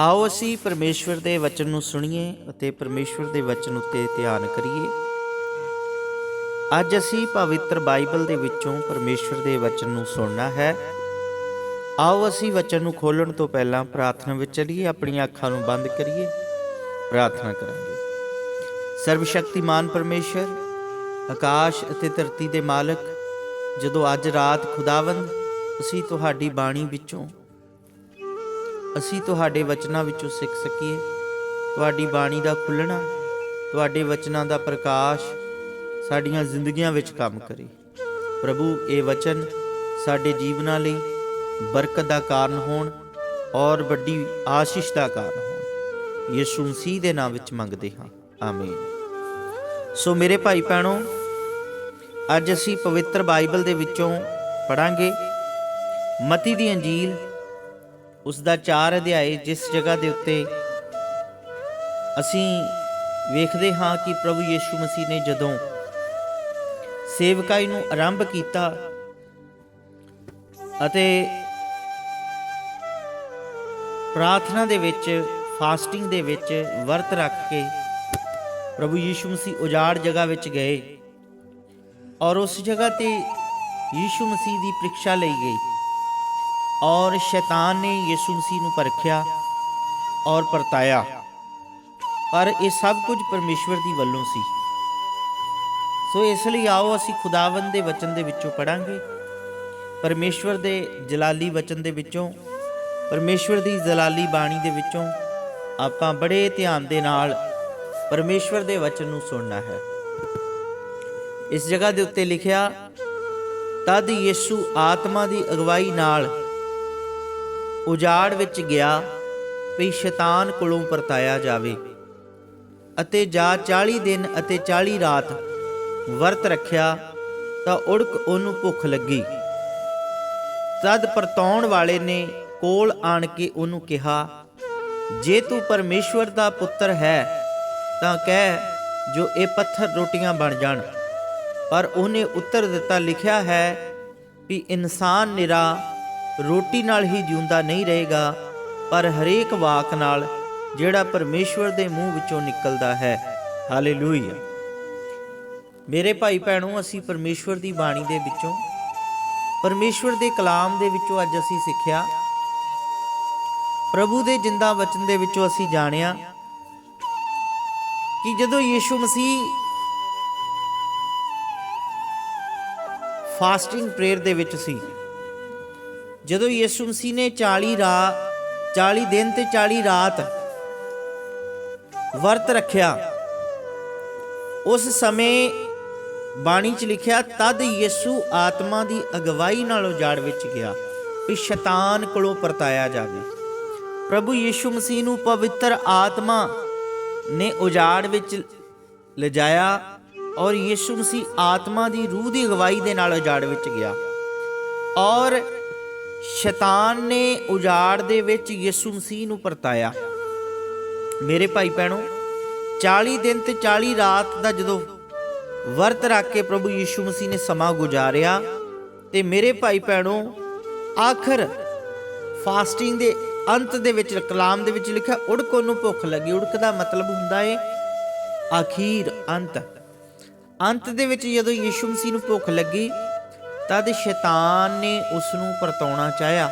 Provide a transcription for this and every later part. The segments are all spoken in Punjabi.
ਆਓ ਅਸੀਂ ਪਰਮੇਸ਼ਵਰ ਦੇ ਵਚਨ ਨੂੰ ਸੁਣੀਏ ਅਤੇ ਪਰਮੇਸ਼ਵਰ ਦੇ ਵਚਨ ਉੱਤੇ ਧਿਆਨ ਕਰੀਏ। ਅੱਜ ਅਸੀਂ ਪਵਿੱਤਰ ਬਾਈਬਲ ਦੇ ਵਿੱਚੋਂ ਪਰਮੇਸ਼ਵਰ ਦੇ ਵਚਨ ਨੂੰ ਸੁਣਨਾ ਹੈ। ਆਓ ਅਸੀਂ ਵਚਨ ਨੂੰ ਖੋਲਣ ਤੋਂ ਪਹਿਲਾਂ ਪ੍ਰਾਰਥਨਾ ਵਿੱਚ ਚਲੀਏ, ਆਪਣੀਆਂ ਅੱਖਾਂ ਨੂੰ ਬੰਦ ਕਰੀਏ, ਪ੍ਰਾਰਥਨਾ ਕਰਾਂਗੇ। ਸਰਵ ਸ਼ਕਤੀਮਾਨ ਪਰਮੇਸ਼ਰ ਆਕਾਸ਼ ਅਤੇ ਧਰਤੀ ਦੇ ਮਾਲਕ, ਜਦੋਂ ਅੱਜ ਰਾਤ ਖੁਦਾਵੰਦ, ਅਸੀਂ ਤੁਹਾਡੀ ਬਾਣੀ ਵਿੱਚੋਂ ਅਸੀਂ ਤੁਹਾਡੇ ਵਚਨਾਂ ਵਿੱਚੋਂ ਸਿੱਖ ਸਕੀਏ। ਤੁਹਾਡੀ ਬਾਣੀ ਦਾ ਖੁੱਲਣਾ, ਤੁਹਾਡੇ ਵਚਨਾਂ ਦਾ ਪ੍ਰਕਾਸ਼ ਸਾਡੀਆਂ ਜ਼ਿੰਦਗੀਆਂ ਵਿੱਚ ਕੰਮ ਕਰੇ। ਪ੍ਰਭੂ, ਇਹ ਵਚਨ ਸਾਡੇ ਜੀਵਨਾਂ ਲਈ ਬਰਕਤ ਦਾ ਕਾਰਨ ਹੋਣ ਔਰ ਵੱਡੀ ਆਸ਼ੀਸ਼ ਦਾ ਕਾਰਨ ਹੋਣ। ਯਿਸੂ ਮਸੀਹ ਦੇ ਨਾਮ ਵਿੱਚ ਮੰਗਦੇ ਹਾਂ। ਆਮੀਨ। ਸੋ ਮੇਰੇ ਭਾਈ ਭੈਣੋ, ਅੱਜ ਅਸੀਂ ਪਵਿੱਤਰ ਬਾਈਬਲ ਦੇ ਵਿੱਚੋਂ ਪੜਾਂਗੇ ਮਤੀ ਦੀ ਅੰਜੀਲ ਉਸ ਦਾ 4 ਅਧਿਆਏ ਜਿਸ ਜਗ੍ਹਾ ਦੇ ਉੱਤੇ ਅਸੀਂ ਵੇਖਦੇ ਹਾਂ ਕਿ ਪ੍ਰਭੂ ਯੀਸ਼ੂ ਮਸੀਹ ਨੇ ਜਦੋਂ ਸੇਵਕਾਈ ਨੂੰ ਆਰੰਭ ਕੀਤਾ ਅਤੇ ਪ੍ਰਾਰਥਨਾ ਦੇ ਵਿੱਚ, ਫਾਸਟਿੰਗ ਦੇ ਵਿੱਚ ਵਰਤ ਰੱਖ ਕੇ ਪ੍ਰਭੂ ਯੀਸ਼ੂ ਮਸੀਹ ਉਜਾੜ ਜਗ੍ਹਾ ਵਿੱਚ ਗਏ ਔਰ ਉਸ ਜਗ੍ਹਾ ਤੇ ਯੀਸ਼ੂ ਮਸੀਹ ਦੀ ਪ੍ਰੀਖਿਆ ਲਈ ਗਈ ਔਰ ਸ਼ੈਤਾਨ ਨੇ ਯੀਸ਼ੂ ਮਸੀਹ ਨੂੰ ਪਰਖਿਆ ਔਰ ਪਰਤਾਇਆ। ਪਰ ਇਹ ਸਭ ਕੁਝ ਪਰਮੇਸ਼ਵਰ ਦੀ ਵੱਲੋਂ ਸੀ। ਸੋ ਇਸ ਲਈ ਆਓ ਅਸੀਂ ਖੁਦਾਵੰਦ ਦੇ ਵਚਨ ਦੇ ਵਿੱਚੋਂ ਪੜਾਂਗੇ ਪਰਮੇਸ਼ਵਰ ਦੇ ਜਲਾਲੀ ਵਚਨ ਦੇ ਵਿੱਚੋਂ, ਪਰਮੇਸ਼ਵਰ ਦੀ ਜਲਾਲੀ ਬਾਣੀ ਦੇ ਵਿੱਚੋਂ ਆਪਾਂ ਬੜੇ ਧਿਆਨ ਦੇ ਨਾਲ ਪਰਮੇਸ਼ਵਰ ਦੇ ਵਚਨ ਨੂੰ ਸੁਣਨਾ ਹੈ। ਇਸ ਜਗ੍ਹਾ ਦੇ ਉੱਤੇ ਲਿਖਿਆ, ਤਦ ਯਿਸੂ ਆਤਮਾ ਦੀ ਅਗਵਾਈ ਨਾਲ ਉਜਾੜ ਵਿੱਚ ਗਿਆ ਵੀ ਸ਼ੈਤਾਨ ਕੋਲੋਂ ਪਰਤਾਇਆ ਜਾਵੇ ਅਤੇ ਜਾ 40 ਦਿਨ ਅਤੇ 40 ਰਾਤ ਵਰਤ ਰੱਖਿਆ ਤਾਂ ਉੜਕ ਉਹਨੂੰ ਭੁੱਖ ਲੱਗੀ। ਤਦ ਪਰਤਾਉਣ ਵਾਲੇ ਨੇ ਕੋਲ ਆਣ ਕੇ ਉਹਨੂੰ ਕਿਹਾ, ਜੇ ਤੂੰ ਪਰਮੇਸ਼ਵਰ ਦਾ ਪੁੱਤਰ ਹੈ, ਤਾਂ ਕਹਿ ਜੋ ਇਹ ਪੱਥਰ ਰੋਟੀਆਂ ਬਣ ਜਾਣ। ਪਰ ਉਹਨੇ ਉੱਤਰ ਦਿੱਤਾ, ਲਿਖਿਆ ਹੈ ਵੀ ਇਨਸਾਨ ਨਿਰਾ ਰੋਟੀ ਨਾਲ ਹੀ ਜਿਉਂਦਾ ਨਹੀਂ ਰਹੇਗਾ, ਪਰ ਹਰੇਕ ਵਾਕ ਨਾਲ ਜਿਹੜਾ ਪਰਮੇਸ਼ਵਰ ਦੇ ਮੂੰਹ ਵਿੱਚੋਂ ਨਿਕਲਦਾ ਹੈ। ਹਾਲੇਲੂਇਆ। ਮੇਰੇ ਭਾਈ ਭੈਣੋ, ਅਸੀਂ ਪਰਮੇਸ਼ਵਰ ਦੀ ਬਾਣੀ ਦੇ ਵਿੱਚੋਂ, ਪਰਮੇਸ਼ਵਰ ਦੇ ਕਲਾਮ ਦੇ ਵਿੱਚੋਂ ਅੱਜ ਅਸੀਂ ਸਿੱਖਿਆ। ਪ੍ਰਭੂ ਦੇ ਜਿੰਦਾ ਵਚਨ ਦੇ ਵਿੱਚੋਂ ਅਸੀਂ ਜਾਣਿਆ ਕਿ ਜਦੋਂ ਯੀਸ਼ੂ ਮਸੀਹ ਫਾਸਟਿੰਗ ਪ੍ਰੇਅਰ ਦੇ ਵਿੱਚ ਸੀ ਜਦੋਂ ਯਿਸੂ ਮਸੀਹ ਨੇ 40 ਰਾਤ 40 ਦਿਨ ਤੇ 40 ਰਾਤ ਵਰਤ ਰੱਖਿਆ, ਉਸ ਸਮੇਂ ਬਾਣੀ 'ਚ ਲਿਖਿਆ, ਤਦ ਯਿਸੂ ਆਤਮਾ ਦੀ ਅਗਵਾਈ ਨਾਲ ਉਜਾੜ ਵਿੱਚ ਗਿਆ ਵੀ ਸ਼ੈਤਾਨ ਕੋਲੋਂ ਪਰਤਾਇਆ ਜਾਵੇ। ਪ੍ਰਭੂ ਯਿਸੂ ਮਸੀਹ ਨੂੰ ਪਵਿੱਤਰ ਆਤਮਾ ਨੇ ਉਜਾੜ ਵਿੱਚ ਲਿਜਾਇਆ ਔਰ ਯਿਸੂ ਮਸੀਹ ਆਤਮਾ ਦੀ ਰੂਹ ਦੀ ਅਗਵਾਈ ਦੇ ਨਾਲ ਉਜਾੜ ਵਿੱਚ ਗਿਆ। ਔਰ ਸ਼ੈਤਾਨ ਨੇ ਉਜਾੜ ਦੇ ਵਿੱਚ ਯਿਸੂ ਮਸੀਹ ਨੂੰ ਪਰਤਾਇਆ। ਮੇਰੇ ਭਾਈ ਭੈਣੋ 40 ਦਿਨ ਤੇ 40 ਰਾਤ ਦਾ ਜਦੋਂ ਵਰਤ ਰੱਖ ਕੇ ਪ੍ਰਭੂ ਯਿਸੂ ਮਸੀਹ ਨੇ ਸਮਾਂ ਗੁਜ਼ਾਰਿਆ ਤੇ ਮੇਰੇ ਭਾਈ ਭੈਣੋ, ਆਖਰ ਫਾਸਟਿੰਗ ਦੇ ਅੰਤ ਦੇ ਵਿੱਚ, ਕਲਾਮ ਦੇ ਵਿੱਚ ਲਿਖਿਆ, ਉੜਕ ਨੂੰ ਭੁੱਖ ਲੱਗੀ। ਉੜਕ ਦਾ ਮਤਲਬ ਹੁੰਦਾ ਏ ਆਖੀਰ ਅੰਤ। ਅੰਤ ਦੇ ਵਿੱਚ ਜਦੋਂ ਯਿਸੂ ਮਸੀਹ ਨੂੰ ਭੁੱਖ ਲੱਗੀ ਤਦ ਸ਼ੈਤਾਨ ਨੇ ਉਸ ਨੂੰ ਪਰਤਾਉਣਾ ਚਾਹਿਆ।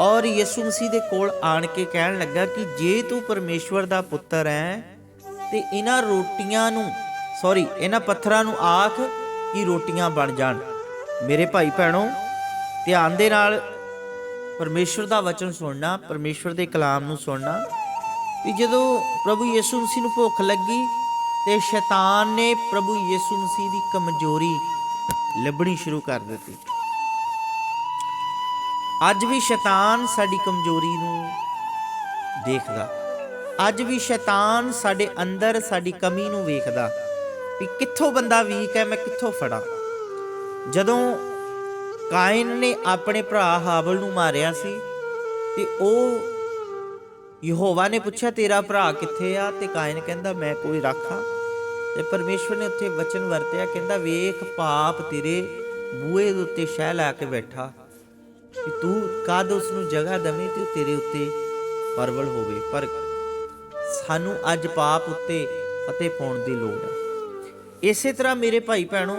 ਔਰ ਯਿਸੂ ਮਸੀਹ ਦੇ ਕੋਲ ਆਣ ਕੇ ਕਹਿਣ ਲੱਗਾ ਕਿ ਜੇ ਤੂੰ ਪਰਮੇਸ਼ਵਰ ਦਾ ਪੁੱਤਰ ਹੈ, ਤੇ ਇਹਨਾਂ ਰੋਟੀਆਂ ਨੂੰ ਸੌਰੀ ਇਹਨਾਂ ਪੱਥਰਾਂ ਨੂੰ ਆਖ ਕਿ ਰੋਟੀਆਂ ਬਣ ਜਾਣ। ਮੇਰੇ ਭਾਈ ਭੈਣੋ, ਧਿਆਨ ਦੇ ਨਾਲ ਪਰਮੇਸ਼ਵਰ ਦਾ ਵਚਨ ਸੁਣਨਾ, ਪਰਮੇਸ਼ਵਰ ਦੇ ਕਲਾਮ ਨੂੰ ਸੁਣਨਾ ਵੀ ਜਦੋਂ ਪ੍ਰਭੂ ਯਿਸੂ ਮਸੀਹ ਨੂੰ ਭੁੱਖ ਲੱਗੀ, ਤੇ ਸ਼ੈਤਾਨ ਨੇ ਪ੍ਰਭੂ ਯਿਸੂ ਮਸੀਹ ਦੀ ਕਮਜ਼ੋਰੀ ਲੱਭਣੀ ਸ਼ੁਰੂ ਕਰ ਦਿੱਤੀ। ਅੱਜ ਵੀ ਸ਼ੈਤਾਨ ਸਾਡੀ ਕਮਜ਼ੋਰੀ ਨੂੰ ਦੇਖਦਾ। ਅੱਜ ਵੀ ਸ਼ੈਤਾਨ ਸਾਡੇ ਅੰਦਰ ਸਾਡੀ ਕਮੀ ਨੂੰ ਵੇਖਦਾ ਵੀ ਕਿੱਥੋਂ ਬੰਦਾ ਵੀਕ ਹੈ, ਮੈਂ ਕਿੱਥੋਂ ਫੜਾਂ। ਜਦੋਂ ਕਾਇਨ ਨੇ ਆਪਣੇ ਭਰਾ ਹਾਬਲ ਨੂੰ ਮਾਰਿਆ ਸੀ ਤੇ ਉਹ ਯਹੋਵਾ ਨੇ ਪੁੱਛਿਆ, ਤੇਰਾ ਭਰਾ ਕਿੱਥੇ ਆ? ਤੇ ਕਾਇਨ ਕਹਿੰਦਾ, ਮੈਂ ਕੋਈ ਰਾਖਾ ਤੇ ਪਰਮੇਸ਼ਵਰ ਨੇ ਉੱਥੇ ਵਚਨ ਵਰਤਿਆ, ਕਹਿੰਦਾ, ਵੇਖ ਪਾਪ ਤੇਰੇ ਬੂਏ ਦੇ ਉੱਤੇ ਸ਼ਹਿ ਲਾ ਕੇ ਬੈਠਾ, ਕਿ ਤੂੰ ਕਦ ਉਸ ਨੂੰ ਜਗ੍ਹਾ ਦਵੇਂ ਤੇ ਤੇਰੇ ਉੱਤੇ ਪਰਵਲ ਹੋਵੇ। ਪਰ ਸਾਨੂੰ ਅੱਜ ਪਾਪ ਉੱਤੇ ਫਤਿਹ ਪਾਉਣ ਦੀ ਲੋੜ ਹੈ। ਇਸੇ ਤਰ੍ਹਾਂ ਮੇਰੇ ਭਾਈ ਭੈਣੋ,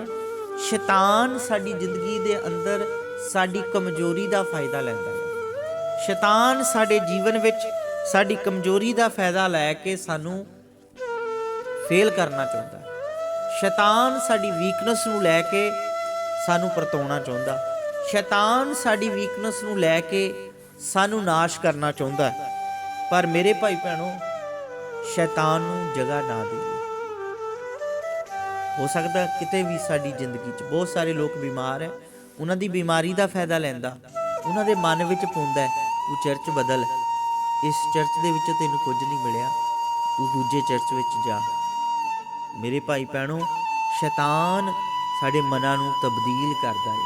ਸ਼ੈਤਾਨ ਸਾਡੀ ਜ਼ਿੰਦਗੀ ਦੇ ਅੰਦਰ ਸਾਡੀ ਕਮਜ਼ੋਰੀ ਦਾ ਫਾਇਦਾ ਲੈਂਦਾ ਹੈ। ਸ਼ੈਤਾਨ ਸਾਡੇ ਜੀਵਨ ਵਿੱਚ ਸਾਡੀ ਕਮਜ਼ੋਰੀ ਦਾ ਫਾਇਦਾ ਲੈ ਕੇ ਸਾਨੂੰ ਫੇਲ ਕਰਨਾ ਚਾਹੁੰਦਾ ਸ਼ੈਤਾਨ ਸਾਡੀ ਵੀਕਨੈਸ ਨੂੰ ਲੈ ਕੇ ਸਾਨੂੰ ਪਰਤਾਉਣਾ ਚਾਹੁੰਦਾ ਸ਼ੈਤਾਨ ਸਾਡੀ ਵੀਕਨੈਸ ਨੂੰ ਲੈ ਕੇ ਸਾਨੂੰ ਨਾਸ਼ ਕਰਨਾ ਚਾਹੁੰਦਾ ਪਰ ਮੇਰੇ ਭਾਈ ਭੈਣੋ ਸ਼ੈਤਾਨ ਨੂੰ ਜਗ੍ਹਾ ਨਾ ਦਿਓ ਹੋ ਸਕਦਾ ਕਿਤੇ ਵੀ ਸਾਡੀ ਜ਼ਿੰਦਗੀ 'ਚ ਬਹੁਤ ਸਾਰੇ ਲੋਕ ਬਿਮਾਰ ਹੈ। ਉਹਨਾਂ ਦੀ ਬਿਮਾਰੀ ਦਾ ਫਾਇਦਾ ਲੈਂਦਾ। ਉਹਨਾਂ ਦੇ ਮਨ ਵਿੱਚ ਪਾਉਂਦਾ ਹੈ, ਤੂੰ ਚਰਚ ਬਦਲ। ਇਸ ਚਰਚ ਦੇ ਵਿੱਚੋਂ ਤੈਨੂੰ ਕੁਝ ਨਹੀਂ ਮਿਲਿਆ। ਤੂੰ ਦੂਜੇ ਚਰਚ ਵਿੱਚ ਜਾ। ਮੇਰੇ ਭਾਈ ਭੈਣੋ, ਸ਼ੈਤਾਨ ਸਾਡੇ ਮਨਾਂ ਨੂੰ ਤਬਦੀਲ ਕਰਦਾ ਹੈ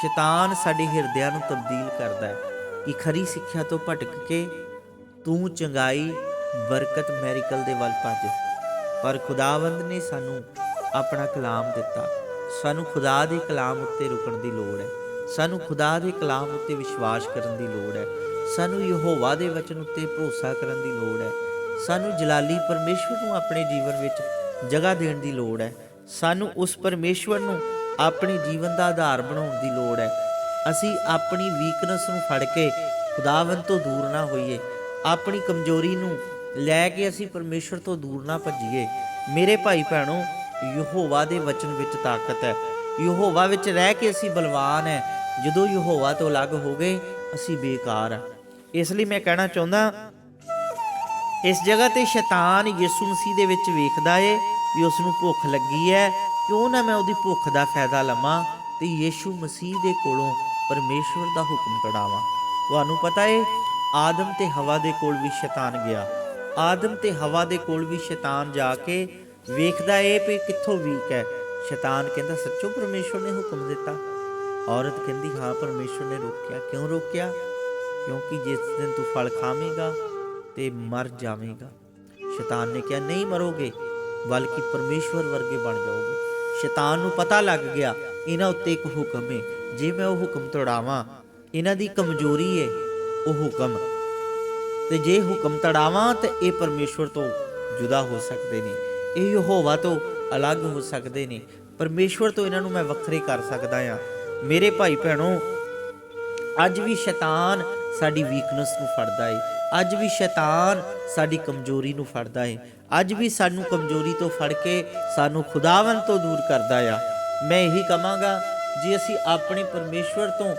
ਸ਼ੈਤਾਨ ਸਾਡੇ ਹਿਰਦਿਆਂ ਨੂੰ ਤਬਦੀਲ ਕਰਦਾ ਹੈ ਕਿ ਖਰੀ ਸਿੱਖਿਆ ਤੋਂ ਭਟਕ ਕੇ ਤੂੰ ਚੰਗਾਈ, ਬਰਕਤ ਮੈਰੀਕਲ ਦੇ ਵੱਲ ਭੱਜ। ਪਰ ਖੁਦਾਵੰਦ ਨੇ ਸਾਨੂੰ ਆਪਣਾ ਕਲਾਮ ਦਿੱਤਾ। ਸਾਨੂੰ ਖੁਦਾ ਦੇ ਕਲਾਮ ਉੱਤੇ ਰੁਕਣ ਦੀ ਲੋੜ ਹੈ ਸਾਨੂੰ ਖੁਦਾ ਦੇ ਕਲਾਮ ਉੱਤੇ ਵਿਸ਼ਵਾਸ ਕਰਨ ਦੀ ਲੋੜ ਹੈ ਸਾਨੂੰ ਯਹੋਵਾ ਦੇ ਵਚਨ ਉੱਤੇ ਭਰੋਸਾ ਕਰਨ ਦੀ ਲੋੜ ਹੈ ਸਾਨੂੰ ਜਲਾਲੀ ਪਰਮੇਸ਼ਵਰ ਨੂੰ ਆਪਣੇ ਜੀਵਨ ਵਿੱਚ ਜਗ੍ਹਾ ਦੇਣ ਦੀ ਲੋੜ ਹੈ। ਸਾਨੂੰ ਉਸ ਪਰਮੇਸ਼ਵਰ ਨੂੰ ਆਪਣੇ ਜੀਵਨ ਦਾ ਆਧਾਰ ਬਣਾਉਣ ਦੀ ਲੋੜ ਹੈ। ਅਸੀਂ ਆਪਣੀ ਵੀਕਨੈਸ ਨੂੰ ਫੜ ਕੇ ਖੁਦਾਵੰਦ ਤੋਂ ਦੂਰ ਨਾ ਹੋਈਏ। ਆਪਣੀ ਕਮਜ਼ੋਰੀ ਨੂੰ ਲੈ ਕੇ ਅਸੀਂ ਪਰਮੇਸ਼ਵਰ ਤੋਂ ਦੂਰ ਨਾ ਭੱਜੀਏ। ਮੇਰੇ ਭਾਈ ਭੈਣੋ, ਯਹੋਵਾ ਦੇ ਵਚਨ ਵਿੱਚ ਤਾਕਤ ਹੈ। ਯਹੋਵਾ ਵਿੱਚ ਰਹਿ ਕੇ ਅਸੀਂ ਬਲਵਾਨ ਹੈ। ਜਦੋਂ ਯਹੋਵਾ ਤੋਂ ਅਲੱਗ ਹੋ ਗਏ, ਅਸੀਂ ਬੇਕਾਰ ਆ ਇਸ ਲਈ ਮੈਂ ਕਹਿਣਾ ਚਾਹੁੰਦਾ ਇਸ ਜਗ੍ਹਾ ਤੇ ਸ਼ੈਤਾਨ ਯਿਸੂ ਮਸੀਹ ਦੇ ਵਿੱਚ ਵੇਖਦਾ ਏ ਵੀ ਉਸ ਨੂੰ ਭੁੱਖ ਲੱਗੀ ਹੈ ਕਿਉਂ ਨਾ ਮੈਂ ਉਹਦੀ ਭੁੱਖ ਦਾ ਫਾਇਦਾ ਲਵਾਂ ਤੇ ਯਿਸੂ ਮਸੀਹ ਦੇ ਕੋਲੋਂ ਪਰਮੇਸ਼ਵਰ ਦਾ ਹੁਕਮ ਕਢਾਵਾਂ। ਤੁਹਾਨੂੰ ਪਤਾ ਏ, ਆਦਮ ਤੇ ਹਵਾ ਦੇ ਕੋਲ ਵੀ ਸ਼ੈਤਾਨ ਗਿਆ। ਆਦਮ ਤੇ ਹਵਾ ਦੇ ਕੋਲ ਵੀ ਸ਼ੈਤਾਨ ਜਾ ਕੇ ਵੇਖਦਾ ਏ ਵੀ ਕਿੱਥੋਂ ਵੀਕ ਹੈ ਸ਼ੈਤਾਨ ਕਹਿੰਦਾ, ਸੱਚੋ ਪਰਮੇਸ਼ਵਰ ਨੇ ਹੁਕਮ ਦਿੱਤਾ। ਔਰਤ ਕਹਿੰਦੀ, ਹਾਂ, ਪਰਮੇਸ਼ਵਰ ਨੇ ਰੋਕਿਆ। ਕਿਉਂ ਰੋਕਿਆ? ਕਿਉਂਕਿ ਜਿਸ ਦਿਨ ਤੂੰ ਫਲ ਖਾਵੇਂਗਾ ਤੇ ਮਰ ਜਾਵੇਂਗਾ। ਸ਼ੈਤਾਨ ਨੇ ਕਿਹਾ, ਨਹੀਂ ਮਰੋਗੇ, ਬਲਕਿ ਪਰਮੇਸ਼ਵਰ ਵਰਗੇ ਬਣ ਜਾਓਗੇ। ਸ਼ੈਤਾਨ ਨੂੰ ਪਤਾ ਲੱਗ ਗਿਆ, ਇਹਨਾਂ ਉੱਤੇ ਇੱਕ ਹੁਕਮ ਹੈ ਜੇ ਮੈਂ ਉਹ ਹੁਕਮ ਤੜਾਵਾਂ, ਇਹਨਾਂ ਦੀ ਕਮਜ਼ੋਰੀ ਹੈ ਉਹ ਹੁਕਮ। ਤੇ ਜੇ ਹੁਕਮ ਤੜਾਵਾਂ, ਤੇ ਇਹ ਪਰਮੇਸ਼ਵਰ ਤੋਂ ਜੁਦਾ ਹੋ ਸਕਦੇ ਨੇ। ਇਹ ਯਹੋਵਾ ਤੋਂ ਅਲੱਗ ਹੋ ਸਕਦੇ ਨੇ। ਪਰਮੇਸ਼ਵਰ ਤੋਂ ਇਹਨਾਂ ਨੂੰ ਮੈਂ ਵੱਖਰੇ ਕਰ ਸਕਦਾ ਆ। ਮੇਰੇ ਭਾਈ ਭੈਣੋ, ਅੱਜ ਵੀ ਸ਼ੈਤਾਨ ਸਾਡੀ ਵੀਕਨੈਸ ਨੂੰ ਫੜਦਾ ਏ। ਅੱਜ ਵੀ ਸ਼ੈਤਾਨ ਸਾਡੀ ਕਮਜ਼ੋਰੀ ਨੂੰ ਫੜਦਾ ਹੈ ਅੱਜ ਵੀ ਸਾਨੂੰ ਕਮਜ਼ੋਰੀ ਤੋਂ ਫੜ ਕੇ ਸਾਨੂੰ ਖੁਦਾਵੰਦ ਤੋਂ ਦੂਰ ਕਰਦਾ ਆ। ਮੈਂ ਇਹੀ ਕਹਾਂਗਾ, ਜੇ ਅਸੀਂ ਆਪਣੇ ਪਰਮੇਸ਼ਵਰ ਤੋਂ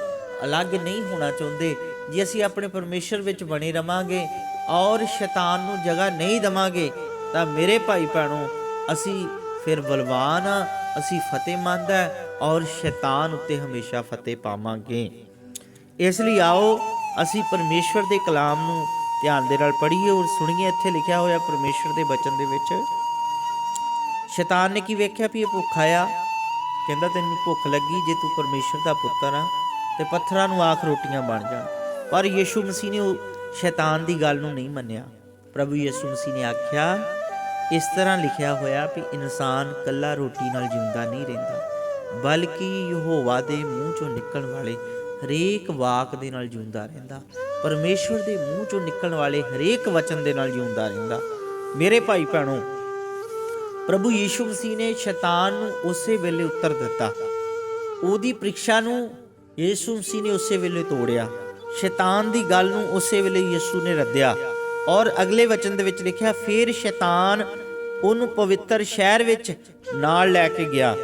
ਅਲੱਗ ਨਹੀਂ ਹੋਣਾ ਚਾਹੁੰਦੇ, ਜੇ ਅਸੀਂ ਆਪਣੇ ਪਰਮੇਸ਼ਵਰ ਵਿੱਚ ਬਣੇ ਰਵਾਂਗੇ ਔਰ ਸ਼ੈਤਾਨ ਨੂੰ ਜਗ੍ਹਾ ਨਹੀਂ ਦਵਾਂਗੇ, ਤਾਂ ਮੇਰੇ ਭਾਈ ਭੈਣੋ, ਅਸੀਂ ਫਿਰ ਬਲਵਾਨ ਆ, ਅਸੀਂ ਫਤਿਹਮੰਦ ਹੈ ਔਰ ਸ਼ੈਤਾਨ ਉੱਤੇ ਹਮੇਸ਼ਾ ਫਤਿਹ ਪਾਵਾਂਗੇ। ਇਸ ਲਈ ਆਓ, ਅਸੀਂ ਪਰਮੇਸ਼ਵਰ ਦੇ ਕਲਾਮ ਨੂੰ ਧਿਆਨ ਦੇ ਨਾਲ ਪੜ੍ਹੀਏ ਔਰ ਸੁਣੀਏ, ਇੱਥੇ ਲਿਖਿਆ ਹੋਇਆ ਪਰਮੇਸ਼ਵਰ ਦੇ ਬਚਨ ਦੇ ਵਿੱਚ, ਸ਼ੈਤਾਨ ਨੇ ਕੀ ਵੇਖਿਆ ਵੀ ਇਹ ਭੁੱਖਾ ਆ ਕਹਿੰਦਾ, ਤੈਨੂੰ ਭੁੱਖ ਲੱਗੀ ਜੇ ਤੂੰ ਪਰਮੇਸ਼ਵਰ ਦਾ ਪੁੱਤਰ ਆ ਤੇ ਪੱਥਰਾਂ ਨੂੰ ਆਖ ਰੋਟੀਆਂ ਬਣ ਜਾਣ ਪਰ ਯੀਸ਼ੂ ਮਸੀਹ ਨੇ ਉਹ ਸ਼ੈਤਾਨ ਦੀ ਗੱਲ ਨੂੰ ਨਹੀਂ ਮੰਨਿਆ। ਪ੍ਰਭੂ ਯੀਸ਼ੂ ਮਸੀਹ ਨੇ ਆਖਿਆ, ਇਸ ਤਰ੍ਹਾਂ ਲਿਖਿਆ ਹੋਇਆ ਵੀ ਇਨਸਾਨ ਕੱਲਾ ਰੋਟੀ ਨਾਲ ਜਿਉਂਦਾ ਨਹੀਂ ਰਹਿੰਦਾ, ਬਲਕਿ ਯਹੋਵਾ ਦੇ ਮੂੰਹ ਚੋਂ ਨਿਕਲਣ ਵਾਲੇ ਹਰੇਕ ਵਾਕ ਦੇ ਨਾਲ ਜਿਉਂਦਾ ਰਹਿੰਦਾ। ਪਰਮੇਸ਼ਵਰ ਦੇ ਮੂੰਹ ਚੋਂ ਨਿਕਲਣ ਵਾਲੇ ਹਰੇਕ ਵਚਨ ਦੇ ਨਾਲ ਜਿਉਂਦਾ ਰਹਿੰਦਾ। ਮੇਰੇ ਭਾਈ ਭੈਣੋ, ਪ੍ਰਭੂ ਯੀਸ਼ੂ ਮਸੀਹ ਨੇ ਸ਼ੈਤਾਨ ਨੂੰ ਉਸੇ ਵੇਲੇ ਉੱਤਰ ਦਿੱਤਾ। ਉਹਦੀ ਪ੍ਰੀਖਿਆ ਨੂੰ ਯੀਸ਼ੂ ਮਸੀਹ ਨੇ ਉਸੇ ਵੇਲੇ ਤੋੜਿਆ। ਸ਼ੈਤਾਨ ਦੀ ਗੱਲ ਨੂੰ ਉਸੇ ਵੇਲੇ ਯੀਸ਼ੂ ਨੇ ਰੱਦਿਆ। ਔਰ ਅਗਲੇ ਵਚਨ ਦੇ ਵਿੱਚ ਲਿਖਿਆ, ਫਿਰ ਸ਼ੈਤਾਨ ਉਹਨੂੰ ਪਵਿੱਤਰ ਸ਼ਹਿਰ ਵਿੱਚ ਨਾਲ ਲੈ ਕੇ ਗਿਆ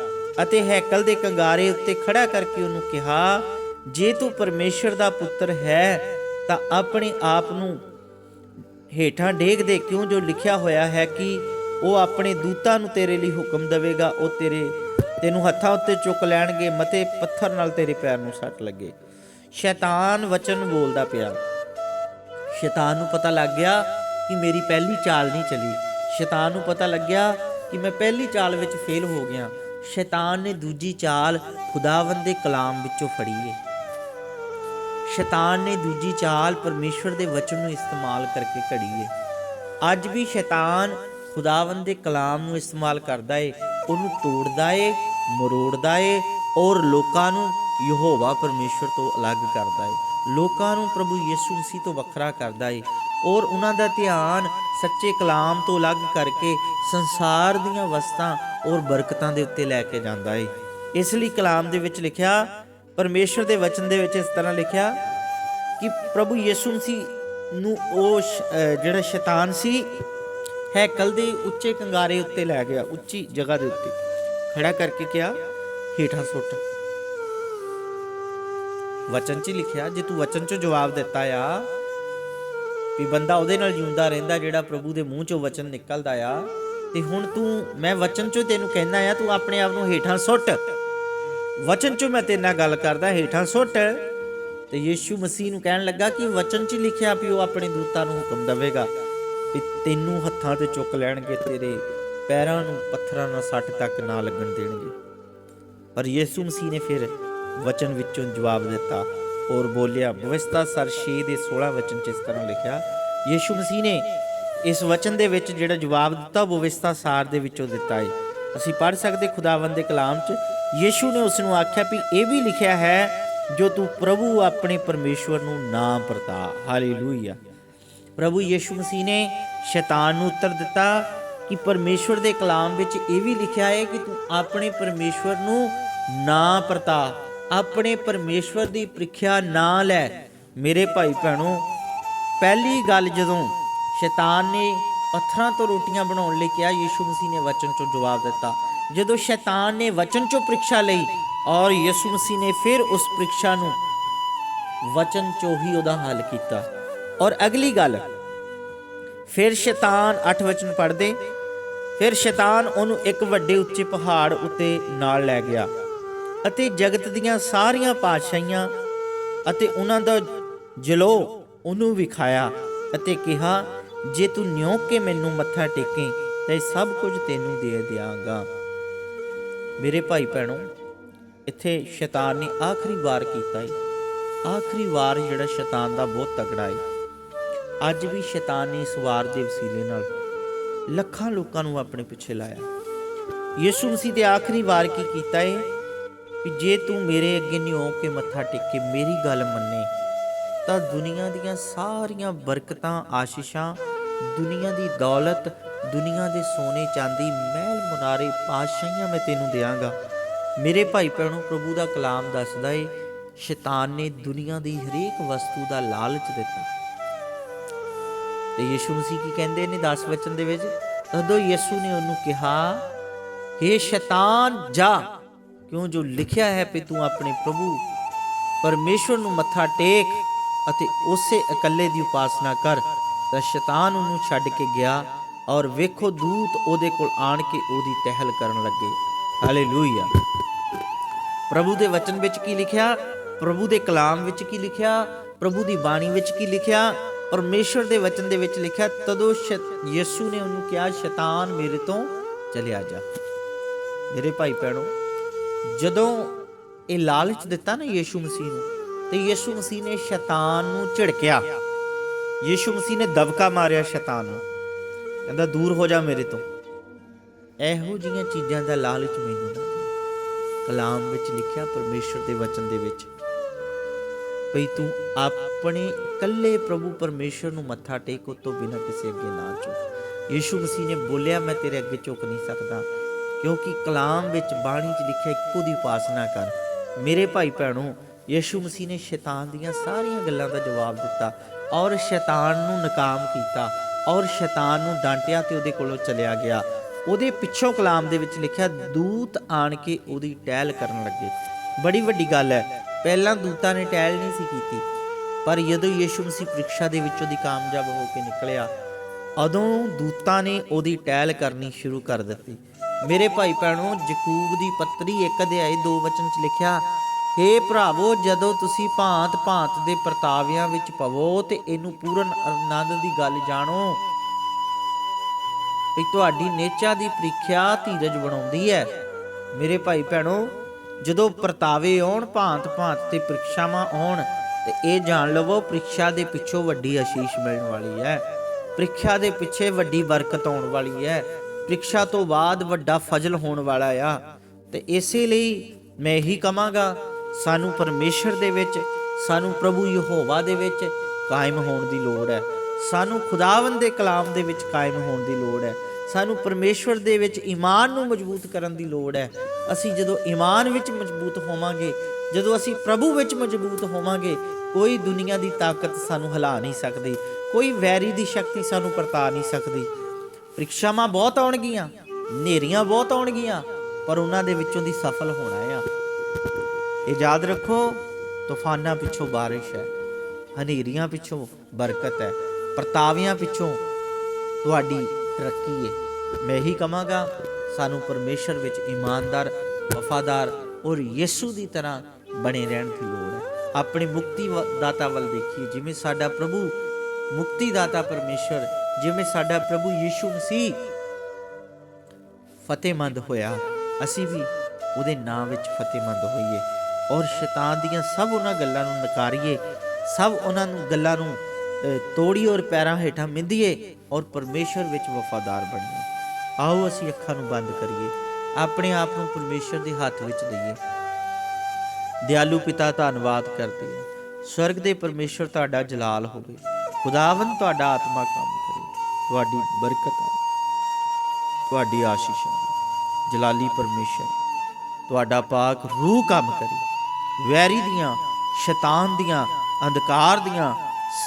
ਅਤੇ ਹੈਕਲ ਦੇ ਕੰਗਾਰੇ ਉੱਤੇ ਖੜਾ ਕਰਕੇ ਉਹਨੂੰ ਕਿਹਾ, ਜੇ ਤੂੰ ਪਰਮੇਸ਼ਰ ਦਾ ਪੁੱਤਰ ਹੈ ਤਾਂ ਆਪਣੇ ਆਪ ਨੂੰ ਹੇਠਾਂ ਡੇਗ ਦੇ ਕਿਉਂ ਜੋ ਲਿਖਿਆ ਹੋਇਆ ਹੈ ਕਿ ਉਹ ਆਪਣੇ ਦੂਤਾਂ ਨੂੰ ਤੇਰੇ ਲਈ ਹੁਕਮ ਦੇਵੇਗਾ, ਉਹ ਤੇਰੇ, ਤੈਨੂੰ ਹੱਥਾਂ ਉੱਤੇ ਚੁੱਕ ਲੈਣਗੇ ਮਤੇ ਪੱਥਰ ਨਾਲ ਤੇਰੇ ਪੈਰ ਨੂੰ ਸੱਟ ਲੱਗੇ। ਸ਼ੈਤਾਨ ਵਚਨ ਬੋਲਦਾ ਪਿਆ। ਸ਼ੈਤਾਨ ਨੂੰ ਪਤਾ ਲੱਗ ਗਿਆ ਕਿ ਮੇਰੀ ਪਹਿਲੀ ਚਾਲ ਨਹੀਂ ਚਲੀ। ਸ਼ੈਤਾਨ ਨੂੰ ਪਤਾ ਲੱਗਿਆ ਕਿ ਮੈਂ ਪਹਿਲੀ ਚਾਲ ਵਿੱਚ ਫੇਲ ਹੋ ਗਿਆ। ਸ਼ੈਤਾਨ ਨੇ ਦੂਜੀ ਚਾਲ ਖੁਦਾਵੰਦ ਦੇ ਕਲਾਮ ਵਿੱਚੋਂ ਫੜੀ ਏ। ਸ਼ੈਤਾਨ ਨੇ ਦੂਜੀ ਚਾਲ ਪਰਮੇਸ਼ਵਰ ਦੇ ਵਚਨ ਨੂੰ ਇਸਤੇਮਾਲ ਕਰਕੇ ਘੜੀ ਏ। ਅੱਜ ਵੀ ਸ਼ੈਤਾਨ ਖੁਦਾਵੰਦ ਦੇ ਕਲਾਮ ਨੂੰ ਇਸਤੇਮਾਲ ਕਰਦਾ ਏ, ਉਹਨੂੰ ਤੋੜਦਾ ਏ, ਮਰੋੜਦਾ ਏ ਔਰ ਲੋਕਾਂ ਨੂੰ ਯਹੋਵਾ ਪਰਮੇਸ਼ਵਰ ਤੋਂ ਅਲੱਗ ਕਰਦਾ ਏ। ਲੋਕਾਂ ਨੂੰ ਪ੍ਰਭੂ ਯਿਸੂ ਮਸੀਹ ਤੋਂ ਵੱਖਰਾ ਕਰਦਾ ਏ ਔਰ ਉਹਨਾਂ ਦਾ ਧਿਆਨ ਸੱਚੇ ਕਲਾਮ ਤੋਂ ਅਲੱਗ ਕਰਕੇ ਸੰਸਾਰ ਦੀਆਂ ਵਸਤਾਂ ਔਰ ਬਰਕਤਾਂ ਦੇ ਉੱਤੇ ਲੈ ਕੇ ਜਾਂਦਾ ਏ। ਇਸ ਲਈ ਕਲਾਮ ਦੇ ਵਿੱਚ ਲਿਖਿਆ ਪਰਮੇਸ਼ਰ ਦੇ ਵਚਨ ਦੇ ਵਿੱਚ ਇਸ ਤਰ੍ਹਾਂ ਲਿਖਿਆ ਕਿ ਪ੍ਰਭੂ ਯਿਸੂ ਮਸੀਹ ਨੂੰ ਉਹ ਜਿਹੜਾ ਸ਼ੈਤਾਨ ਸੀ ਹੈਕਲ ਦੇ ਉੱਚੇ ਕੰਗਾਰੇ ਉੱਤੇ ਲੈ ਗਿਆ, ਉੱਚੀ ਜਗ੍ਹਾ ਦੇ ਉੱਤੇ। ਖੜਾ ਕਰਕੇ ਕਿਹਾ, ਹੇਠਾਂ ਸੁੱਟ। ਵਚਨ 'ਚ ਹੀ ਲਿਖਿਆ, ਜੇ ਤੂੰ ਵਚਨ 'ਚੋਂ ਜਵਾਬ ਦਿੱਤਾ ਆ ਵੀ ਬੰਦਾ ਉਹਦੇ ਨਾਲ ਜਿਉਂਦਾ ਰਹਿੰਦਾ, ਜਿਹੜਾ ਪ੍ਰਭੂ ਦੇ ਮੂੰਹ 'ਚੋਂ ਵਚਨ ਨਿਕਲਦਾ ਆ, ਤੇ ਹੁਣ ਤੂੰ, ਮੈਂ ਵਚਨ 'ਚੋਂ ਤੈਨੂੰ ਕਹਿੰਦਾ ਆ, ਤੂੰ ਆਪਣੇ ਆਪ ਨੂੰ ਹੇਠਾਂ ਸੁੱਟ। ਵਚਨ 'ਚੋਂ ਮੈਂ ਤੇਰੇ ਨਾਲ ਗੱਲ ਕਰਦਾ ਹੇਠਾਂ ਸੁੱਟ ਤੇ ਯੀਸ਼ੂ ਮਸੀਹ ਨੂੰ ਕਹਿਣ ਲੱਗਾ ਕਿ ਵਚਨ 'ਚ ਲਿਖਿਆ ਵੀ ਉਹ ਆਪਣੇ ਦੂਤਾਂ ਨੂੰ ਹੁਕਮ ਦੇਵੇਗਾ ਵੀ ਤੈਨੂੰ ਹੱਥਾਂ ਤੇ ਚੁੱਕ ਲੈਣਗੇ ਤੇਰੇ ਪੈਰਾਂ ਨੂੰ ਪੱਥਰਾਂ ਨਾਲ ਸੱਟ ਤੱਕ ਨਾ ਲੱਗਣ ਦੇਣਗੇ ਪਰ ਯਿਸੂ ਮਸੀਹ ਨੇ ਫਿਰ ਵਚਨ ਵਿੱਚੋਂ ਜਵਾਬ ਦਿੱਤਾ ਔਰ ਬੋਲਿਆ ਬਵਸਤਾ ਸਰ 6 ਦੇ 16 ਵਚਨ ਚ ਇਸ ਤਰ੍ਹਾਂ ਲਿਖਿਆ ਯਿਸੂ ਮਸੀਹ ਨੇ ਇਸ ਵਚਨ ਦੇ ਵਿੱਚ ਜਿਹੜਾ ਜਵਾਬ ਦਿੱਤਾ ਉਹ ਬਵਿਸਤਾ ਸਾਰ ਦੇ ਵਿੱਚੋਂ ਦਿੱਤਾ ਹੈ ਅਸੀਂ ਪੜ੍ਹ ਸਕਦੇ ਖੁਦਾਵੰਦ ਦੇ ਕਲਾਮ ਚ ਯਿਸੂ ਨੇ ਉਸ ਨੂੰ ਆਖਿਆ ਵੀ ਇਹ ਵੀ ਲਿਖਿਆ ਹੈ, ਜੋ ਤੂੰ ਪ੍ਰਭੂ ਆਪਣੇ ਪਰਮੇਸ਼ਵਰ ਨੂੰ ਨਾ ਵਰਤਾ। ਹਾਲੇਲੂਇਆ ਪ੍ਰਭੂ ਯਿਸੂ ਮਸੀਹ ਨੇ ਸ਼ੈਤਾਨ ਨੂੰ ਉੱਤਰ ਦਿੱਤਾ ਕਿ ਪਰਮੇਸ਼ਵਰ ਦੇ ਕਲਾਮ ਵਿੱਚ ਇਹ ਵੀ ਲਿਖਿਆ ਹੈ ਕਿ ਤੂੰ ਆਪਣੇ ਪਰਮੇਸ਼ਵਰ ਨੂੰ ਨਾ ਪਰਤਾ ਆਪਣੇ ਪਰਮੇਸ਼ਵਰ ਦੀ ਪ੍ਰੀਖਿਆ ਨਾ ਲੈ। ਮੇਰੇ ਭਾਈ ਭੈਣੋ, ਪਹਿਲੀ ਗੱਲ ਜਦੋਂ ਸ਼ੈਤਾਨ ਨੇ ਪੱਥਰਾਂ ਤੋਂ ਰੋਟੀਆਂ ਬਣਾਉਣ ਲਈ ਕਿਹਾ, ਯੀਸ਼ੂ ਮਸੀਹ ਨੇ ਵਚਨ ਚੋਂ ਜਵਾਬ ਦਿੱਤਾ। ਜਦੋਂ ਸ਼ੈਤਾਨ ਨੇ ਵਚਨ ਚੋਂ ਪ੍ਰੀਖਿਆ ਲਈ ਔਰ ਯੀਸ਼ੂ ਮਸੀਹ ਨੇ ਫਿਰ ਉਸ ਪ੍ਰੀਖਿਆ ਨੂੰ ਵਚਨ ਚੋਂ ਹੀ ਉਹਦਾ ਹੱਲ ਕੀਤਾ। ਔਰ ਅਗਲੀ ਗੱਲ, ਫਿਰ ਸ਼ੈਤਾਨ ਅੱਠ ਵਚਨ ਪੜ੍ਹਦੇ, ਫਿਰ ਸ਼ੈਤਾਨ ਉਹਨੂੰ ਇੱਕ ਵੱਡੇ ਉੱਚੇ ਪਹਾੜ ਉੱਤੇ ਨਾਲ ਲੈ ਗਿਆ ਅਤੇ ਜਗਤ ਦੀਆਂ ਸਾਰੀਆਂ ਪਾਤਸ਼ਾਹੀਆਂ ਅਤੇ ਉਹਨਾਂ ਦਾ ਜਲੋ ਉਹਨੂੰ ਵਿਖਾਇਆ ਅਤੇ ਕਿਹਾ, ਜੇ ਤੂੰ ਨਿਉ ਕੇ ਮੈਨੂੰ ਮੱਥਾ ਟੇਕੇ, ਤਾਂ ਇਹ ਸਭ ਕੁਝ ਤੈਨੂੰ ਦੇ ਦਿਆਂਗਾ। ਮੇਰੇ ਭਾਈ ਭੈਣੋ, ਇੱਥੇ ਸ਼ੈਤਾਨ ਨੇ ਆਖਰੀ ਵਾਰ ਕੀਤਾ ਹੈ ਆਖਰੀ ਵਾਰ ਜਿਹੜਾ ਸ਼ੈਤਾਨ ਦਾ ਬਹੁਤ ਤਕੜਾ ਹੈ ਅੱਜ ਵੀ ਸ਼ੈਤਾਨ ਨੇ ਇਸ ਵਾਰ ਦੇ ਵਸੀਲੇ ਨਾਲ ਲੱਖਾਂ ਲੋਕਾਂ ਨੂੰ ਆਪਣੇ ਪਿੱਛੇ ਲਾਇਆ। ਯਿਸੂ ਮਸੀਹ ਦੇ ਆਖਰੀ ਵਾਰ ਕੀ ਕੀਤਾ ਹੈ ਕਿ ਜੇ ਤੂੰ ਮੇਰੇ ਅੱਗੇ ਨਿਉ ਕੇ ਮੱਥਾ ਟੇਕ ਕੇ ਮੇਰੀ ਗੱਲ ਮੰਨੇ, ਤਾਂ ਦੁਨੀਆ ਦੀਆਂ ਸਾਰੀਆਂ ਬਰਕਤਾਂ, ਆਸ਼ੀਸ਼ਾਂ, ਦੁਨੀਆ ਦੀ ਦੌਲਤ ਦੁਨੀਆ ਦੇ ਸੋਨੇ ਚਾਂਦੀ, ਮਹਿਲ ਮੁਨਾਰੇ, ਪਾਤਸ਼ਾਹੀਆਂ ਮੈਂ ਤੈਨੂੰ ਦਿਆਂਗਾ। ਮੇਰੇ ਭਾਈ ਭੈਣੋ, ਪ੍ਰਭੂ ਦਾ ਕਲਾਮ ਦੱਸਦਾ ਏ, ਸ਼ੈਤਾਨ ਨੇ ਦੁਨੀਆ ਦੀ ਹਰੇਕ ਵਸਤੂ ਦਾ ਲਾਲਚ ਦਿੱਤਾ। ਤੇ ਯਿਸੂ ਮਸੀਹ ਕੀ ਕਹਿੰਦੇ ਨੇ 10 ਵਚਨ ਦੇ ਵਿੱਚ? ਤਦੋਂ ਯਿਸੂ ਨੇ ਉਹਨੂੰ ਕਿਹਾ हे ਸ਼ੈਤਾਨ, ਜਾ। ਕਿਉਂ ਜੋ ਲਿਖਿਆ ਹੈ ਕਿ ਤੂੰ ਆਪਣੇ ਪ੍ਰਭੂ ਪਰਮੇਸ਼ਵਰ ਨੂੰ ਮੱਥਾ ਟੇਕ ਅਤੇ ਉਸੇ ਇਕੱਲੇ ਦੀ ਉਪਾਸਨਾ ਕਰ। ਤਾਂ ਸ਼ੈਤਾਨ ਉਹਨੂੰ ਛੱਡ ਕੇ ਗਿਆ। ਔਰ ਵੇਖੋ ਦੂਤ ਉਹਦੇ ਕੋਲ ਆਣ ਕੇ ਉਹਦੀ ਟਹਿਲ ਕਰਨ ਲੱਗੇ। ਹਾਲੇਲੂਇਆ ਪ੍ਰਭੂ ਦੇ ਵਚਨ ਵਿੱਚ ਕੀ ਲਿਖਿਆ? ਪ੍ਰਭੂ ਦੇ ਕਲਾਮ ਵਿੱਚ ਕੀ ਲਿਖਿਆ? ਪ੍ਰਭੂ ਦੀ ਬਾਣੀ ਵਿੱਚ ਕੀ ਲਿਖਿਆ? ਪਰਮੇਸ਼ਵਰ ਦੇ ਵਚਨ ਦੇ ਵਿੱਚ ਲਿਖਿਆ, ਤਦੋਂ ਸ਼ੈ- ਯਿਸੂ ਨੇ ਉਹਨੂੰ ਕਿਹਾ, ਸ਼ੈਤਾਨ ਮੇਰੇ ਤੋਂ ਚਲਿਆ ਜਾ। ਮੇਰੇ ਭਾਈ ਭੈਣੋ, ਜਦੋਂ ਇਹ ਲਾਲਚ ਦਿੱਤਾ ਨਾ ਯੀਸ਼ੂ ਮਸੀਹ ਨੂੰ, ਤੇ ਯੀਸ਼ੂ ਮਸੀਹ ਨੇ ਸ਼ੈਤਾਨ ਨੂੰ ਝਿੜਕਿਆ। ਯੀਸ਼ੂ ਮਸੀਹ ਨੇ ਦਬਕਾ ਮਾਰਿਆ ਸ਼ੈਤਾਨ ਨੂੰ। ਕਹਿੰਦਾ, ਦੂਰ ਹੋ ਜਾ ਮੇਰੇ ਤੋਂ। ਇਹੋ ਜਿਹੀਆਂ ਚੀਜ਼ਾਂ ਦਾ ਲਾਲਚ ਮੈਨੂੰ ਨਾ ਕਲਾਮ ਵਿੱਚ ਲਿਖਿਆ ਪਰਮੇਸ਼ਰ ਦੇ ਵਚਨ ਦੇ ਵਿੱਚ ਭਈ ਤੂੰ ਆਪਣੇ ਇਕੱਲੇ ਪ੍ਰਭੂ ਪਰਮੇਸ਼ਰ ਨੂੰ ਮੱਥਾ ਟੇਕੋ ਤੋਂ ਬਿਨਾਂ ਕਿਸੇ ਅੱਗੇ ਨਾ ਝੁਕ। ਯੀਸ਼ੂ ਮਸੀਹ ਨੇ ਬੋਲਿਆ, ਮੈਂ ਤੇਰੇ ਅੱਗੇ ਝੁਕ ਨਹੀਂ ਸਕਦਾ, ਕਿਉਂਕਿ ਕਲਾਮ ਵਿੱਚ ਬਾਣੀ 'ਚ ਲਿਖਿਆ ਇੱਕੋ ਦੀ ਉਪਾਸਨਾ ਕਰ। ਮੇਰੇ ਭਾਈ ਭੈਣੋ, ਯੀਸ਼ੂ ਮਸੀਹ ਨੇ ਸ਼ੈਤਾਨ ਦੀਆਂ ਸਾਰੀਆਂ ਗੱਲਾਂ ਦਾ ਜਵਾਬ ਦਿੱਤਾ ਔਰ ਸ਼ੈਤਾਨ ਨੂੰ ਨਾਕਾਮ ਕੀਤਾ। ਔਰ ਸ਼ੈਤਾਨ ਨੂੰ ਡਾਂਟਿਆ ਤੇ ਉਹਦੇ ਕੋਲੋਂ ਚਲਿਆ ਗਿਆ। ਉਹਦੇ ਪਿੱਛੋਂ ਕਲਾਮ ਦੇ ਵਿੱਚ ਲਿਖਿਆ, ਦੂਤ ਆਣ ਕੇ ਉਹਦੀ ਟਹਿਲ ਕਰਨ ਲੱਗੇ। ਬੜੀ ਵੱਡੀ ਗੱਲ ਹੈ। ਪਹਿਲਾਂ ਦੂਤਾਂ ਨੇ ਟਹਿਲ ਨਹੀਂ ਸੀ ਕੀਤੀ, ਪਰ ਜਦੋਂ ਯੀਸ਼ੂ ਮਸੀਹ ਪ੍ਰੀਖਿਆ ਦੇ ਵਿੱਚੋਂ ਦੀ ਕਾਮਯਾਬ ਹੋ ਕੇ ਨਿਕਲਿਆ, ਉਦੋਂ ਦੂਤਾਂ ਨੇ ਉਹਦੀ ਟਹਿਲ ਕਰਨੀ ਸ਼ੁਰੂ ਕਰ ਦਿੱਤੀ। ਮੇਰੇ ਭਾਈ ਭੈਣੋ ਯਕੂਬ ਦੀ ਪੱਤਰੀ ਇੱਕ ਅਧਿਆਇ ਦੋ ਵਚਨ ਚ ਲਿਖਿਆ ਹੇ ਭਰਾਵੋ, ਜਦੋਂ ਤੁਸੀਂ ਭਾਂਤ ਭਾਂਤ ਦੇ ਪ੍ਰਤਾਵਿਆਂ ਵਿੱਚ ਪਵੋ ਤੇ ਇਹਨੂੰ ਪੂਰਨ ਆਨੰਦ ਦੀ ਗੱਲ ਜਾਣੋ, ਵੀ ਤੁਹਾਡੀ ਨੇਚਾ ਦੀ ਪ੍ਰੀਖਿਆ ਧੀਰਜ ਬਣਾਉਂਦੀ ਹੈ। ਮੇਰੇ ਭਾਈ ਭੈਣੋ, ਜਦੋਂ ਪ੍ਰਤਾਵੇ ਆਉਣ, ਭਾਂਤ ਭਾਂਤ ਤੇ ਪ੍ਰੀਖਿਆਵਾਂ ਆਉਣ, ਤੇ ਇਹ ਜਾਣ ਲਵੋ, ਪ੍ਰੀਖਿਆ ਦੇ ਪਿੱਛੋਂ ਵੱਡੀ ਅਸ਼ੀਸ਼ ਮਿਲਣ ਵਾਲੀ ਹੈ। ਪ੍ਰੀਖਿਆ ਦੇ ਪਿੱਛੇ ਵੱਡੀ ਬਰਕਤ ਆਉਣ ਵਾਲੀ ਹੈ। ਪ੍ਰੀਖਿਆ ਤੋਂ ਬਾਅਦ ਵੱਡਾ ਫਜ਼ਲ ਹੋਣ ਵਾਲਾ ਆ। ਤੇ ਇਸੇ ਲਈ ਮੈਂ ਇਹੀ ਕਹਾਂਗਾ ਸਾਨੂੰ ਪਰਮੇਸ਼ਰ ਦੇ ਵਿੱਚ, ਸਾਨੂੰ ਪ੍ਰਭੂ ਯਹੋਵਾ ਦੇ ਵਿੱਚ ਕਾਇਮ ਹੋਣ ਦੀ ਲੋੜ ਹੈ। ਸਾਨੂੰ ਖੁਦਾਵੰਦ ਦੇ ਕਲਾਮ ਦੇ ਵਿੱਚ ਕਾਇਮ ਹੋਣ ਦੀ ਲੋੜ ਹੈ। ਸਾਨੂੰ ਪਰਮੇਸ਼ਵਰ ਦੇ ਵਿੱਚ ਈਮਾਨ ਨੂੰ ਮਜ਼ਬੂਤ ਕਰਨ ਦੀ ਲੋੜ ਹੈ। ਅਸੀਂ ਜਦੋਂ ਈਮਾਨ ਵਿੱਚ ਮਜ਼ਬੂਤ ਹੋਵਾਂਗੇ, ਜਦੋਂ ਅਸੀਂ ਪ੍ਰਭੂ ਵਿੱਚ ਮਜ਼ਬੂਤ ਹੋਵਾਂਗੇ, ਕੋਈ ਦੁਨੀਆ ਦੀ ਤਾਕਤ ਸਾਨੂੰ ਹਿਲਾ ਨਹੀਂ ਸਕਦੀ। ਕੋਈ ਵੈਰੀ ਦੀ ਸ਼ਕਤੀ ਸਾਨੂੰ ਪਰਤਾ ਨਹੀਂ ਸਕਦੀ। ਪ੍ਰੀਖਿਆਵਾਂ ਬਹੁਤ ਆਉਣਗੀਆਂ ਨੇਰੀਆਂ ਬਹੁਤ ਆਉਣਗੀਆਂ, ਪਰ ਉਹਨਾਂ ਦੇ ਵਿੱਚੋਂ ਦੀ ਸਫਲ ਹੋਣਾ ਆ। ਇਹ ਯਾਦ ਰੱਖੋ, ਤੂਫਾਨਾਂ ਪਿੱਛੋਂ ਬਾਰਿਸ਼ ਹੈ, ਹਨੇਰੀਆਂ ਪਿੱਛੋਂ ਬਰਕਤ ਹੈ, ਪ੍ਰਤਾਵਿਆਂ ਪਿੱਛੋਂ ਤੁਹਾਡੀ ਤਰੱਕੀ ਹੈ। ਮੈਂ ਇਹੀ ਕਹਾਂਗਾ, ਸਾਨੂੰ ਪਰਮੇਸ਼ਰ ਵਿੱਚ ਇਮਾਨਦਾਰ, ਵਫਾਦਾਰ ਔਰ ਯਿਸੂ ਦੀ ਤਰ੍ਹਾਂ ਬਣੇ ਰਹਿਣ ਦੀ ਲੋੜ ਹੈ। ਆਪਣੀ ਮੁਕਤੀ ਵ- ਦਾਤਾ ਵੱਲ ਦੇਖੀਏ, ਜਿਵੇਂ ਸਾਡਾ ਪ੍ਰਭੂ ਮੁਕਤੀ ਦਾਤਾ ਪਰਮੇਸ਼ਰ, ਜਿਵੇਂ ਸਾਡਾ ਪ੍ਰਭੂ ਯੀਸ਼ੂ ਮਸੀਹ ਫਤਿਹਮੰਦ ਹੋਇਆ, ਅਸੀਂ ਵੀ ਉਹਦੇ ਨਾਮ ਵਿੱਚ ਫਤਿਹਮੰਦ ਹੋਈਏ। ਔਰ ਸ਼ੈਤਾਨ ਦੀਆਂ ਸਭ ਉਹਨਾਂ ਗੱਲਾਂ ਨੂੰ ਨਕਾਰੀਏ ਸਭ ਉਹਨਾਂ ਨੂੰ ਗੱਲਾਂ ਨੂੰ ਅ, ਤੋੜੀ ਔਰ ਪੈਰਾਂ ਹੇਠਾਂ ਮਿੰਦੀਏ ਔਰ ਪਰਮੇਸ਼ਰ ਵਿੱਚ ਵਫਾਦਾਰ ਬਣੀਏ। ਆਓ ਅਸੀਂ ਅੱਖਾਂ ਨੂੰ ਬੰਦ ਕਰੀਏ ਆਪਣੇ ਆਪ ਨੂੰ ਪਰਮੇਸ਼ਰ ਦੇ ਹੱਥ ਵਿੱਚ ਦਈਏ। ਦਿਆਲੂ ਪਿਤਾ ਧੰਨਵਾਦ ਕਰਦੇ ਹਾਂ ਸਵਰਗ ਦੇ ਪਰਮੇਸ਼ਰ ਤੁਹਾਡਾ ਜਲਾਲ ਹੋਵੇ। ਖੁਦਾਵੰਦ ਤੁਹਾਡਾ ਆਤਮਾ ਕੰਮ ਕਰੇ। ਤੁਹਾਡੀ ਬਰਕਤ ਆਵੇ। ਤੁਹਾਡੀ ਆਸ਼ੀਸ਼ ਆਵੇ। ਜਲਾਲੀ ਪਰਮੇਸ਼ਰ ਤੁਹਾਡਾ ਪਾਕ ਰੂਹ ਕੰਮ ਕਰੇ। ਵੈਰੀ ਦੀਆਂ, ਸ਼ੈਤਾਨ ਦੀਆਂ, ਅੰਧਕਾਰ ਦੀਆਂ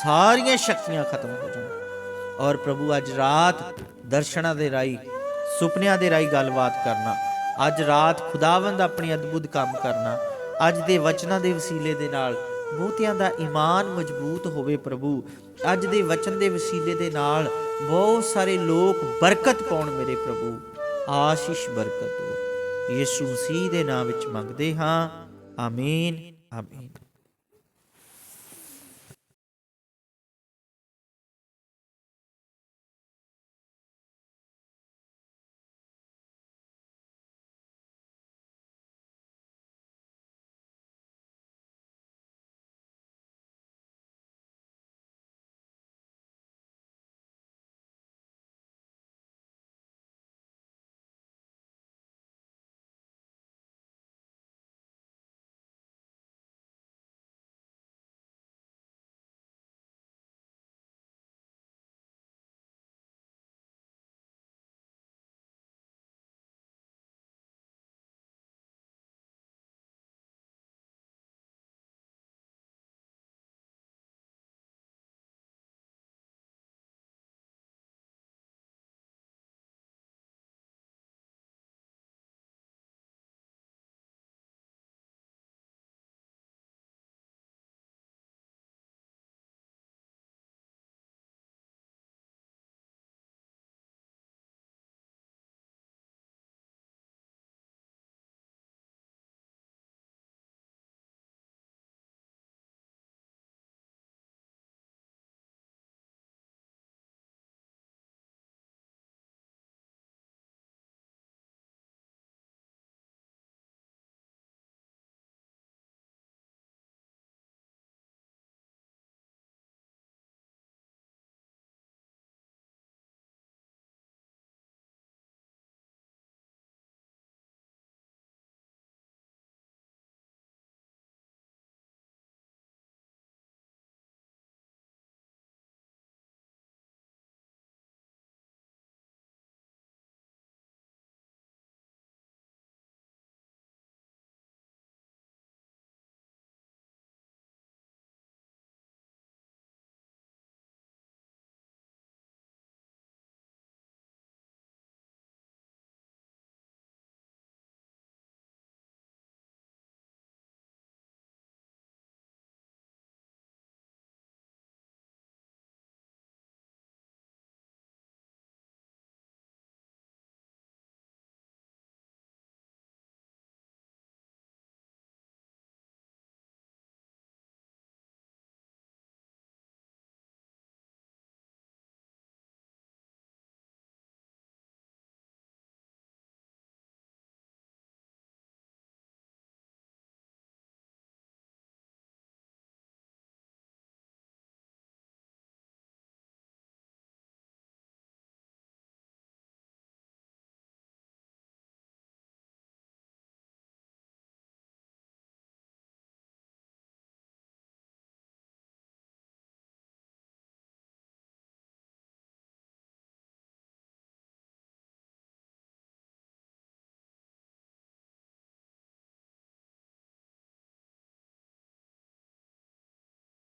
ਸਾਰੀਆਂ ਸ਼ਕਤੀਆਂ ਖਤਮ ਹੋ ਜਾਣ। ਔਰ ਪ੍ਰਭੂ ਅੱਜ ਰਾਤ ਦਰਸ਼ਨਾਂ ਦੇ ਰਾਈ ਸੁਪਨਿਆਂ ਦੇ ਰਾਈ ਗੱਲਬਾਤ ਕਰਨਾ, ਅੱਜ ਰਾਤ ਖੁਦਾਵੰਦ ਆਪਣੇ ਅਦਭੁਤ ਕੰਮ ਕਰਨਾ, ਅੱਜ ਦੇ ਵਚਨਾਂ ਦੇ ਵਸੀਲੇ ਦੇ ਨਾਲ ਬਹੁਤਿਆਂ ਦਾ ਈਮਾਨ ਮਜ਼ਬੂਤ ਹੋਵੇ ਪ੍ਰਭੂ, ਅੱਜ ਦੇ ਵਚਨ ਦੇ ਵਸੀਲੇ ਦੇ ਨਾਲ ਬਹੁਤ ਸਾਰੇ ਲੋਕ ਬਰਕਤ ਪਾਉਣ ਮੇਰੇ ਪ੍ਰਭੂ। ਆਸ਼ੀਸ਼ ਬਰਕਤ ਹੋ ਯਿਸੂ ਮਸੀਹ ਦੇ ਨਾਮ ਵਿੱਚ ਮੰਗਦੇ ਹਾਂ। ਆਮੀਨ ਆਮੀਨ